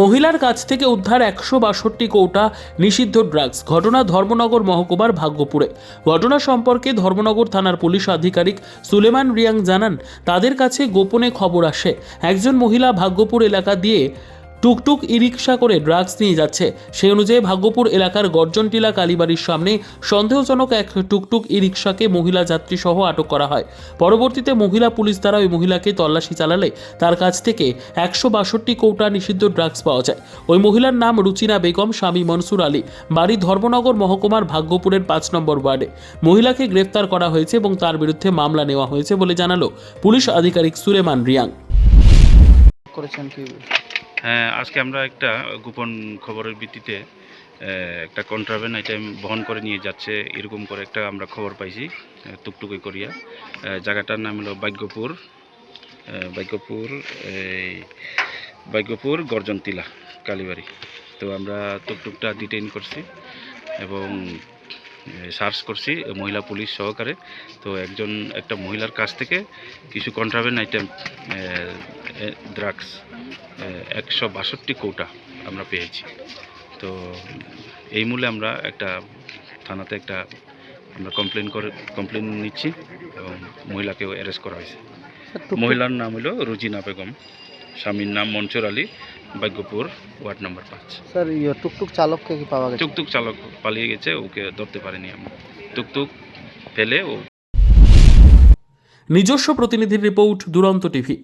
মহিলার কাছ থেকে উদ্ধার একশো বাষট্টি কৌটা নিষিদ্ধ ড্রাগস। ঘটনা ধর্মনগর মহকুমার ভাগ্যপুরে। ঘটনা সম্পর্কে ধর্মনগর থানার পুলিশ আধিকারিক সুলেমান রিয়াং জানান, তাদের কাছে গোপনে খবর আসে। একজন মহিলা ভাগ্যপুর এলাকা দিয়ে টুকটুক ই রিক্সা করে ড্রাগস নিয়ে যাচ্ছে। সেই অনুযায়ী ভাগ্যপুর এলাকার গর্জনটিলা কালীবাড়ির সামনে সন্দেহজনক এক টুকটুক ই রিক্সাকে মহিলা যাত্রী সহ আটক করা হয়। পরবর্তীতে মহিলা পুলিশ দ্বারা ওই মহিলাকে তল্লাশি চালালে তার কাছ থেকে একশো বাষট্টি কৌটা নিষিদ্ধ ড্রাগস পাওয়া যায়। ওই মহিলার নাম রুচিনা বেগম, স্বামী মনসুর আলী। বাড়ি ধর্মনগর মহকুমার ভাগ্যপুরের পাঁচ নম্বর ওয়ার্ডে। মহিলাকে গ্রেফতার করা হয়েছে এবং তার বিরুদ্ধে মামলা নেওয়া হয়েছে বলে জানালো পুলিশ আধিকারিক সুলেমান রিয়াং। করেছেন কি? আজকে আমরা একটা গোপন খবরের ভিত্তিতে একটা কন্ট্রাভেন আইটেম বহন করে নিয়ে যাচ্ছে এরকম করে একটা আমরা খবর পাইছি টুকটুকি করিয়া। জায়গাটার নাম হলো ভাগ্যপুর আহ, ভাগ্যপুর এই ভাগ্যপুর গর্জনতিলা কালীবাড়ি। তো আমরা টুকটুকটা ডিটেইন করছি এবং সার্চ করছি মহিলা পুলিশ সহকারে। তো একজন একটা মহিলার কাছ থেকে কিছু কন্ট্রাভেন আইটেম ড্রাগস একশো বাষট্টি কৌটা আমরা পেয়েছি। তো এই মূলে আমরা একটা থানাতে একটা আমরা কমপ্লেন করে কমপ্লেন নিচ্ছি এবং মহিলাকেও অ্যারেস্ট করা হয়েছে। মহিলার নাম হলো রুজিনা বেগম স্বামীর নাম মনসুর আলী ভাগ্যপুর ওয়ার্ড নাম্বার পাঁচ। স্যার ইয়ে টুকটুক চালককে কি পাওয়া গেছে? টুকটুক চালক পালিয়ে গেছে ওকে ধরতে পারিনি আমরা। টুকটুক ফেলে ও নিজস্ব প্রতিনিধির রিপোর্ট দুরন্ত টিভি।